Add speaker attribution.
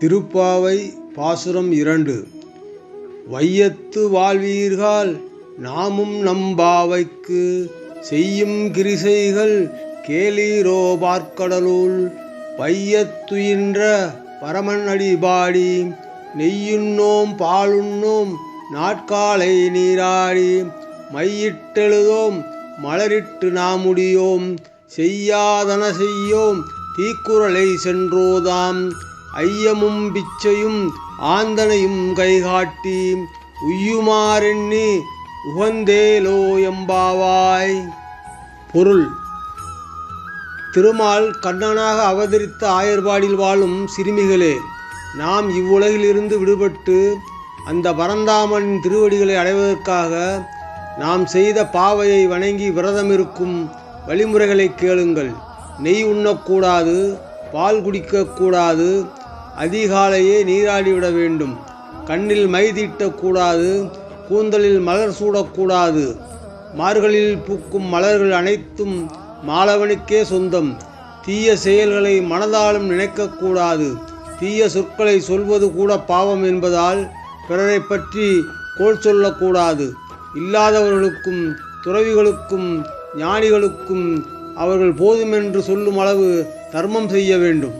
Speaker 1: திருப்பாவை பாசுரம் இரண்டு. வையத்து வாழ்வீர்கள் நாமும் நம்பாவைக்கு செய்யும் கிரிசைகள் கேளீரோ பார்க்கடலுள் பையத்துயின்ற பரமன் அடிபாடி நெய்யுண்ணோம் பாலுண்ணோம் நாட்காலை நீராடி. மையிட்டெழுதோம் மலரிட்டு நாமுடியோம் செய்யாதன செய்யோம் தீக்குறளை சென்றோதாம். ஐயமும் பிச்சையும் ஆந்தனையும் கைகாட்டி உய்யுமாறெண்ணி உகந்தேலோ எம்பாவாய். பொருள். திருமால் கண்ணனாக அவதரித்த ஆயர்பாடில் வாழும் சிறுமிகளே நாம் இவ்வுலகிலிருந்து விடுபட்டு அந்த பரந்தாமனின் திருவடிகளை அடைவதற்காக நாம் செய்த பாவையை வணங்கி விரதம் இருக்கும் வழிமுறைகளை கேளுங்கள். நெய் உண்ணக்கூடாது பால் குடிக்கக்கூடாது அதிகாலையே நீராடிவிட வேண்டும். கண்ணில் மை தீட்டக்கூடாது கூந்தலில் மலர் சூடக்கூடாது. மார்களில் பூக்கும் மலர்கள் அனைத்தும் மாலவனுக்கே சொந்தம். தீய செயல்களை மனதாலும் நினைக்கக்கூடாது. தீய சொற்களை சொல்வது கூட பாவம் என்பதால் பிறரை பற்றி கோல் சொல்லக்கூடாது. இல்லாதவர்களுக்கும் துறவிகளுக்கும் ஞானிகளுக்கும் அவர்கள் போதுமென்று சொல்லும் அளவு தர்மம் செய்ய வேண்டும்.